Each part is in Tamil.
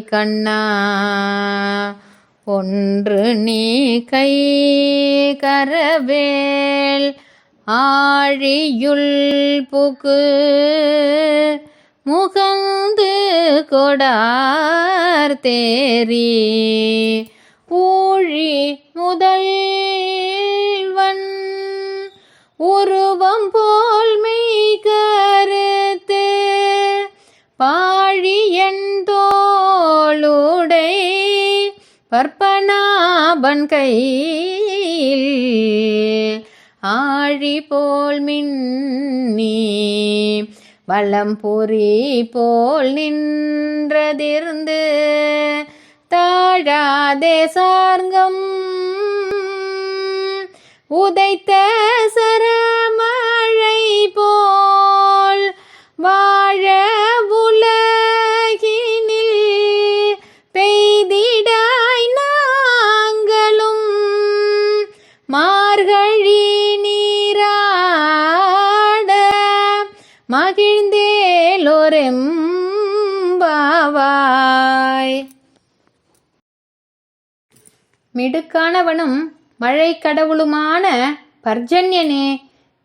கண்ணா. ஒன்று நீ கை கரவேல் ஆழியுள் புகு. முகந்து கொடார் தேரி ஊழி முதல்வன். ஒரு பற்பனாபன் கையில் ஆழி போல் மின்னி வளம் பொறி போல் நின்றதிருந்து தாழாதே சார்கம் உதைத்த சரமா பாவாய் மிடுக்கானவனும் மழை கடவுளுமான பர்ஜன்யனே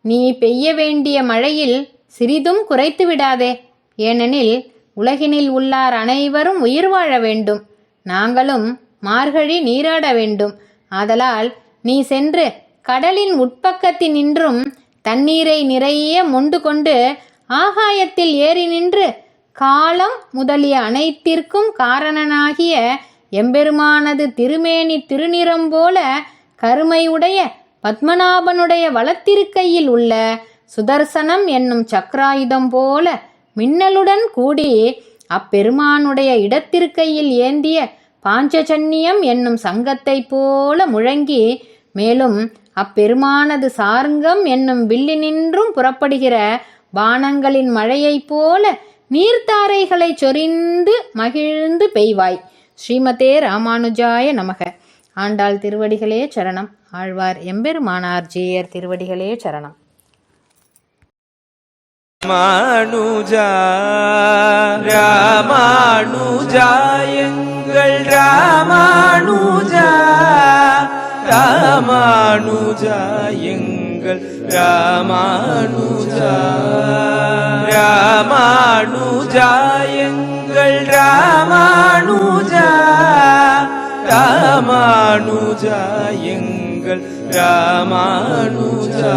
நீ பெய்ய வேண்டிய மழையில் சிறிதும் குறைத்து விடாதே. ஏனெனில் உலகினில் உள்ளார் அனைவரும் உயிர் வாழ வேண்டும். நாங்களும் மார்கழி நீராட வேண்டும். ஆதலால் நீ சென்று கடலின் உட்பக்கத்தினின்றும் தண்ணீரை நிறைய மொண்டு கொண்டு ஆகாயத்தில் ஏறி நின்று காலம் முதலிய அனைத்திற்கும் காரணனாகிய எம்பெருமானது திருமேனி திருநிறம் போல கருமையுடைய பத்மநாபனுடைய வலத்திருக்கையில் உள்ள சுதர்சனம் என்னும் சக்கராயுதம் போல மின்னலுடன் கூடி அப்பெருமானுடைய இடத்திருக்கையில் ஏந்திய பாஞ்சஜன்யம் என்னும் சங்கத்தைப் போல முழங்கி மேலும் அப்பெருமானது சார்ங்கம் என்னும் வில்லினின்றும் புறப்படுகிற பானங்களின் மழையைப் போல நீர்த்தாரைகளை சொரிந்து மகிழ்ந்து பெய்வாய். ஸ்ரீமதே ராமானுஜாய நமக. ஆண்டாள் திருவடிகளே சரணம். ஆழ்வார் எம்பெருமானார் ஜீயர் திருவடிகளே சரணம். ராமானுஜா ராமானுஜா ராமானுஜா எங்கள் ராமானுஜா ராமானுஜா எங்கள் ராமானுஜா ராமானுஜா எங்கள் ராமானுஜா